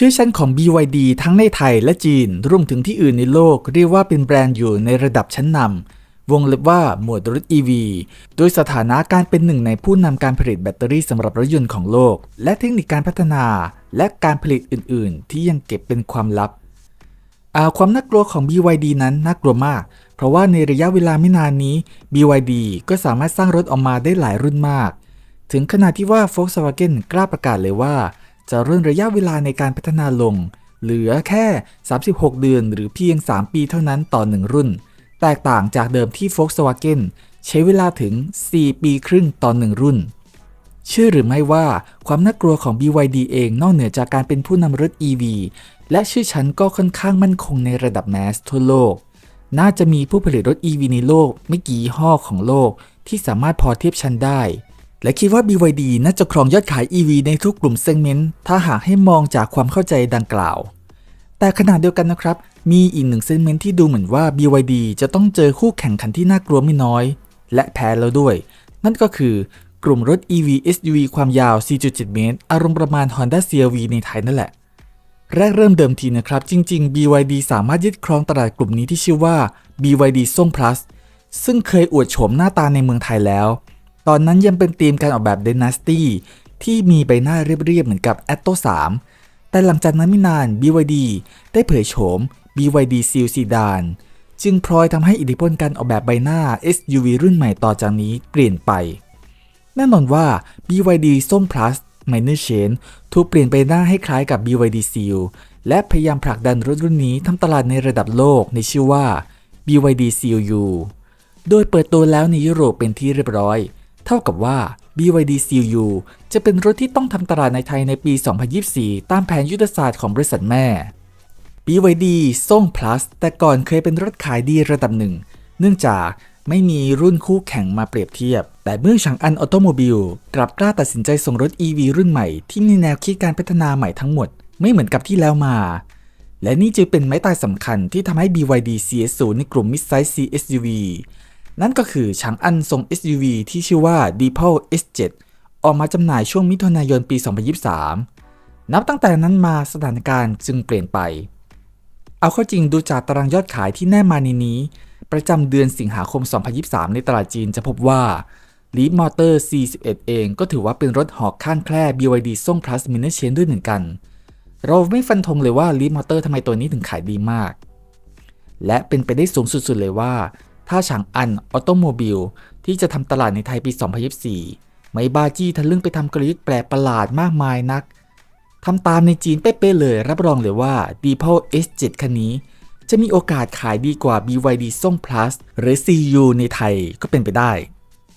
ชื่อชั้นของ BYD ทั้งในไทยและจีน รวมถึงที่อื่นในโลก เรียกว่าเป็นแบรนด์อยู่ในระดับชั้นนำวงเล็บว่าหมวดรถ EV โดยสถานะการเป็นหนึ่งในผู้นำการผลิตแบตเตอรี่สำหรับรถยนต์ของโลก และเทคนิคการพัฒนา และการผลิตอื่น ๆ ที่ยังเก็บเป็นความลับ ความน่ากลัวของ BYD นั้นน่ากลัวมาก เพราะว่าในระยะเวลาไม่นานนี้ BYD ก็สามารถสร้างรถออกมาได้หลายรุ่นมาก ถึงขนาดที่ว่า Volkswagen กล้าประกาศเลยว่า จะร่อนระยะเวลาในการพัฒนาลง เหลือแค่ 36 เดือนหรือเพียง 3 ปีเท่านั้นต่อ 1 รุ่น แตกต่างจากเดิมที่ Volkswagen ใช้เวลาถึง 4 ปีครึ่งต่อ 1 รุ่น เชื่อหรือไม่ว่าความน่ากลัวของ BYD เองนอกเหนือจากการเป็นผู้นำรถ EV และชื่อชั้นก็ค่อนข้างมั่นคงในระดับแมสทั่วโลก น่าจะมีผู้ผลิตรถ EV ในโลกไม่กี่ยี่ห้อของโลกที่สามารถพอเทียบชั้นได้ และคิดว่า BYD น่าจะครองยอดขาย EV ในทุกกลุ่มเซกเมนต์ถ้าหากให้มองจากความเข้าใจดังกล่าว แต่ขณะเดียวกันนะครับ มีอีกหนึ่งเซกเมนต์ที่ดูเหมือนว่า BYD จะต้องเจอคู่แข่งขันที่น่ากลัวไม่น้อย และแพ้แล้วด้วย นั่นก็คือกลุ่มรถ EV SUV ความยาว 4.7 เมตร อารมณ์ประมาณ Honda CR-V ในไทยนั่นแหละ แรกเริ่มเดิมทีนะครับ จริง ๆ BYD สามารถยึดครองตลาดกลุ่มนี้ที่ชื่อว่า BYD ส่ง plus ซึ่งเคยอวดโฉมหน้าตาในเมืองไทยแล้ว ตอนนั้นยังเป็นธีมการออกแบบ Dynasty ที่มีใบหน้าเรียบๆเหมือนกับ Atto 3แต่หลังจากนั้นไม่นาน BYD ได้เผยโฉม BYD Seal Sedan จึงพลอยทำให้อิทธิพลการออกแบบใบหน้า SUV รุ่นใหม่ต่อจากนี้เปลี่ยนไป แน่นอนว่า BYD ส้ม plus Minor Change ถูกเปลี่ยนไปหน้าให้คล้ายกับ BYD Seal และพยายามผลักดันรถรุ่นนี้ทำตลาดในระดับโลกในชื่อว่า BYD Seal U โดยเปิดตัวแล้วในยุโรปเป็นที่เรียบร้อย เท่ากับว่า BYD Seal U จะเป็นรถที่ต้องทำตลาดในไทยในปี 2024 ตามแผนยุทธศาสตร์ของบริษัทแม่ BYD ส่ง plus แต่ก่อนเคยเป็นรถขายดีระดับหนึ่ง เนื่องจากไม่มีรุ่นคู่แข่งมาเปรียบเทียบ แต่เมื่อฉางอันออโตโมบิลกลับกล้าตัดสินใจส่งรถ EV รุ่นใหม่ที่มีแนวคิดการพัฒนาใหม่ทั้งหมด ไม่เหมือนกับที่แล้วมา และนี่จึงเป็นไม้ตายสำคัญที่ทำให้ BYD CS0 ในกลุ่ม Midsize CSUV นั่นก็คือฉางอันทรง SUV ที่ชื่อว่า d e p o S7 ออกมาจำหน่ายช่วงมิถุนายนปี 2023 นับตั้งแต่นั้นมาสถานการณ์จึงเปลี่ยนไป เอาเข้าจริงดูจากตารางยอดขายที่แน่มาในนี้ ประจำเดือนสิงหาคม 2023 ในตลาดจีนจะพบว่า Leap Motor C11 เองก็ถือว่าเป็นรถหอกข้างแคร่ BYD ส่ง plus Minor Change ด้วยเหมือนกัน เราไม่ฟันธงเลยว่า Leap Motor ทำไมตัวนี้ถึงขายดีมาก และเป็นไปได้สูงสุดๆเลยว่า ถ้าฉางอันออโตโมบิลที่จะทำตลาดในไทยปี 2024 ไม่บ้าจี้ทะลึ่งไปทำกลยุทธ์แปลกประหลาดมากมายนักทำตามในจีนเป๊ะๆเลย รับรองเลยว่า d e p o S7 คันนี้ จะมีโอกาสขายดีกว่า BYD ส่ง plus หรือ CU ในไทยก็เป็นไปได้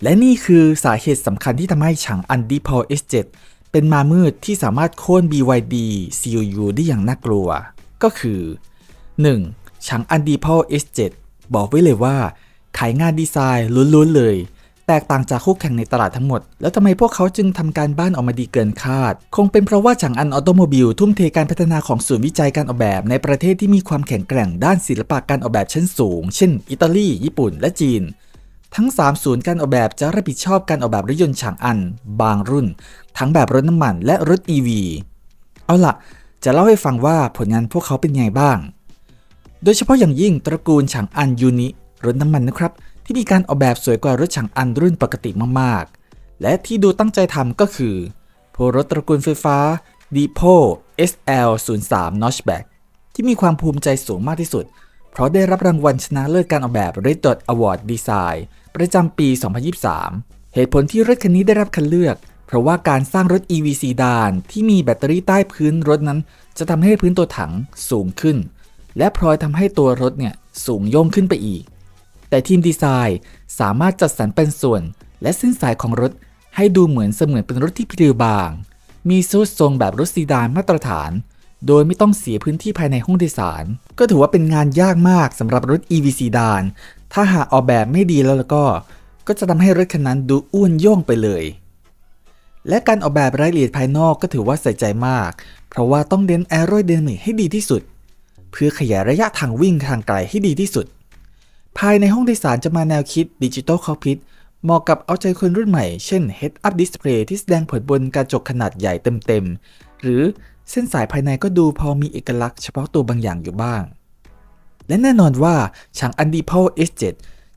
และนี่คือสาเหตุสำคัญที่ทำให้ฉางอัน d e p o S7 เป็นมามืดที่สามารถโค่น BYD CU ได้อย่างน่ากลัว ก็คือ 1. ฉางอัน d e p o S7 บอกไว้เลยว่า ขายงานดีไซน์ล้วนๆเลย แตกต่างจากคู่แข่งในตลาดทั้งหมด แล้วทำไมพวกเขาจึงทำการบ้านออกมาดีเกินคาด คงเป็นเพราะว่าฉางอันออโตโมบิลทุ่มเทการพัฒนาของศูนย์วิจัยการออกแบบ ในประเทศที่มีความแข็งแกร่งด้านศิลปะการออกแบบชั้นสูง เช่น อิตาลี ญี่ปุ่น และจีนทั้ง 3 ศูนย์การออกแบบจะรับผิดชอบการออกแบบรถยนต์ฉางอัน บางรุ่น ทั้งแบบรถน้ำมันและรถ EV เอาล่ะ จะเล่าให้ฟังว่าผลงานพวกเขาเป็นไงบ้าง โดยเฉพาะอย่างยิ่งตระกูลฉางอันยูนิรถน้ำมันนะครับ ที่มีการออกแบบสวยกว่ารถฉางอันรุ่นปกติมากๆ และที่ดูตั้งใจทำก็คือพวกรถตระกูลไฟฟ้า d e p o SL03 Notchback ที่มีความภูมิใจสูงมากที่สุด เพราะได้รับรางวัลชนะเลิศการออกแบบ Red Dot Award Design ประจำปี 2023 เหตุผลที่รถคันนี้ได้รับคัดเลือก เพราะว่าการสร้างรถ EV ซีดานที่มีแบตเตอรี่ใต้พื้นรถนั้น จะทำให้พื้นตัวถังสูงขึ้น และพลอยทำให้ตัวรถเนี่ยสูงโย่งขึ้นไปอีก แต่ทีมดีไซน์สามารถจัดสรรเป็นส่วน และเส้นสายของรถให้ดูเหมือนเสมือนเป็นรถที่เพรียวบาง มีซูดทรงแบบรถซีดานมาตรฐาน โดยไม่ต้องเสียพื้นที่ภายในห้องโดยสาร ก็ถือว่าเป็นงานยากมากสำหรับรถ EV ซีดาน ถ้าหากออกแบบไม่ดีแล้วแล้วก็ ก็จะทำให้รถคันนั้นดูอ้วนโย่งไปเลยและการออกแบบรายละเอียดภายนอกก็ถือว่าใส่ใจมาก เพราะว่าต้องเน้นแอโร d ด n มิกให้ดีที่สุด เพื่อขยายระยะทางวิ่งทางไกลให้ดีที่สุด ภายในห้องโดยสารจะมาแนวคิดดิจิตอลคอ c พิ t เหมาะกับเอาใจคนรุ่นใหม่ เช่น Head Up Display ที่แสดงผลบนกระจกขนาดใหญ่เต็มๆ หรือเส้นสายภายในก็ดูพอมีเอกลักษณ์เฉพาะตัวบางอย่างอยู่บ้าง และแน่นอนว่าฉางอันดีพ S7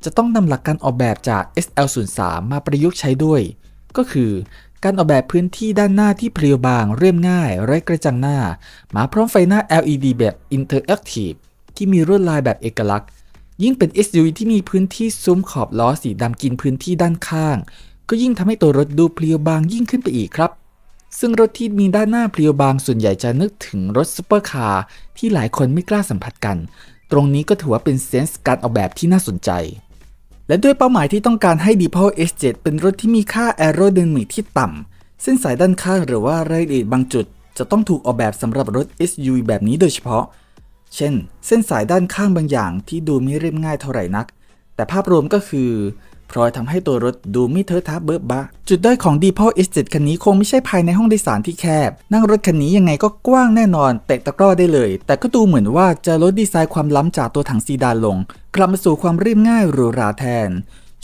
จะต้องนำหลักการออกแบบจาก SL03 มาประยุกต์ใช้ด้วย ก็คือ การออกแบบพื้นที่ด้านหน้าที่เพรียวบางเรียบง่าย ไร้กระจังหน้า มาพร้อมไฟหน้า LED แบบ Interactive ที่มีลวดลายแบบเอกลักษณ์ ยิ่งเป็น SUV ที่มีพื้นที่ซุ้มขอบล้อสีดำกินพื้นที่ด้านข้าง ก็ยิ่งทำให้ตัวรถดูเพรียวบางยิ่งขึ้นไปอีกครับ ซึ่งรถที่มีด้านหน้าเพรียวบางส่วนใหญ่จะนึกถึงรถซุปเปอร์คาร์ที่หลายคนไม่กล้าสัมผัสกัน ตรงนี้ก็ถือว่าเป็นเซนส์การออกแบบที่น่าสนใจ และด้วยเป้าหมายที่ต้องการให้ d e p o S7 เป็นรถที่มีค่าแอโรเดินมีที่ต่ำเส้นสายด้านข้างหรือว่ารายละเอียดบางจุด จะต้องถูกออกแบบสำหรับรถ SUV แบบนี้โดยเฉพาะ เช่น เส้นสายด้านข้างบางอย่างที่ดูไม่เรียบง่ายเท่าไหร่นัก แต่ภาพรวมก็คือ พลอยทำให้ตัวรถดูไม่เทอะทะเบิบบะ จุดด้อยของ d e p o S7 คันนี้คงไม่ใช่ภายในห้องโดยสารที่แคบ นั่งรถคันนี้ยังไงก็กว้างแน่นอน เตะตะกร้อได้เลย แต่ก็ดูเหมือนว่าจะลดดีไซน์ความล้ำจากตัวถังซีดานลง กลับมาสู่ความเรียบง่ายหรูหราแทน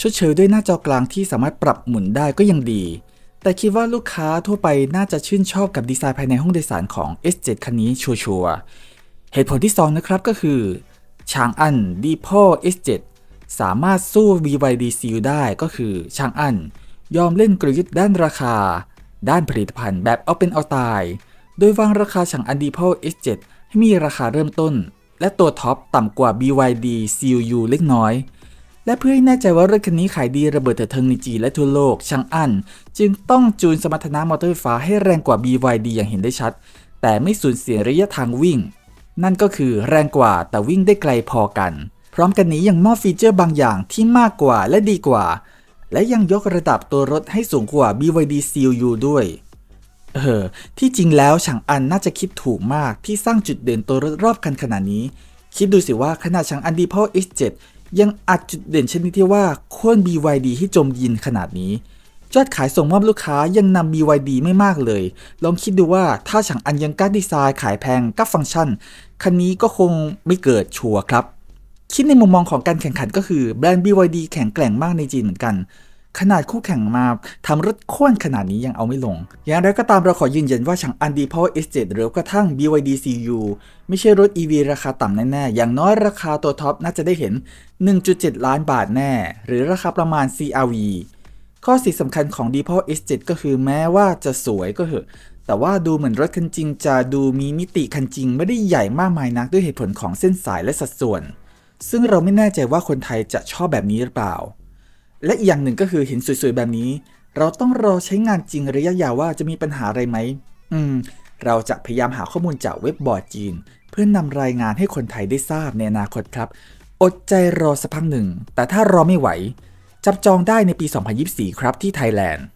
ชดเชยด้วยหน้าจอกลางที่สามารถปรับหมุนได้ก็ยังดี แต่คิดว่าลูกค้าทั่วไปน่าจะชื่นชอบกับดีไซน์ภายในห้องโดยสารของ S7 คันนี้ชัวร์เหตุผลที่ 2 นะครับก็คือชางอัน d e p o S7 สามารถสู้ BYD Seal ได้ก็คือชางอันยอมเล่นกลยุทธ์ด้านราคา ด้านผลิตภัณฑ์แบบเอาเป็นเอาตาย โดยวางราคาชางอัน d e p o S7 ให้มีราคาเริ่มต้น และตัวท็อปต่ำกว่า BYD CU เล็กน้อย และเพื่อให้แน่ใจว่ารถคันนี้ขายดีระเบิดเถิดเทิงในจีและทั่วโลกช่างอันจึงต้องจูนสมรรถนะมอเตอร์ไฟฟ้าให้แรงกว่า BYD อย่างเห็นได้ชัด แต่ไม่สูญเสียระยะทางวิ่ง นั่นก็คือแรงกว่าแต่วิ่งได้ไกลพอกัน ร้อมกันนี้ยังมอบฟีเจอร์บางอย่างที่มากกว่าและดีกว่า และยังยกระดับตัวรถให้สูงกว่า BYD CLU ด้วย เออ ที่จริงแล้วฉางอันน่าจะคิดถูกมากที่สร้างจุดเด่นตัวรถรอบคันขนาดนี้ คิดดูสิว่าขนาดฉางอันดีพอ X7 ยังอัดจุดเด่นชนิดที่ว่าโค่น BYD ให้จมยินขนาดนี้ยอดขายส่งมอบลูกค้ายังนำ BYD ไม่มากเลย ลองคิดดูว่าถ้าฉางอันยังกล้าดีไซน์ขายแพงกับฟังก์ชัน คันนี้ก็คงไม่เกิดชัวร์ครับ คิดในมุมมองของการแข่งขันก็คือแบรนด์ BYD แข็งแกร่งมากในจีนเหมือนกัน ขนาดคู่แข่งมาทำรถโค่นขนาดนี้ยังเอาไม่ลง อย่างไรก็ตามเราขอยืนยันว่าฉางอันดีพอ S7 หรือกระทั่ง BYD CU ไม่ใช่รถ EV ราคาต่ำแน่ๆ อย่างน้อยราคาตัวท็อปน่าจะได้เห็น 1.7 ล้านบาทแน่ หรือราคาประมาณ CRV ข้อสียสำคัญของ d e p o S7 ก็คือแม้ว่าจะสวยก็เหอะ แต่ว่าดูเหมือนรถคันจริงจะดูมีมิติคันจริงไม่ได้ใหญ่มากมายนักด้วยเหตุผลของเส้นสายและสัดส่วน ซึ่งเราไม่แน่ใจว่าคนไทยจะชอบแบบนี้หรือเปล่า และอีกอย่างหนึ่งก็คือเห็นสวยๆแบบนี้ เราต้องรอใช้งานจริงระยะยาวว่าจะมีปัญหาอะไรไหม อืม เราจะพยายามหาข้อมูลจากเว็บบอร์ดจีน เพื่อนนำรายงานให้คนไทยได้ทราบในอนาคตครับ อดใจรอสักพักหนึ่ง แต่ถ้ารอไม่ไหว จับจองได้ในปี 2024 ครับที่ไทยแลนด์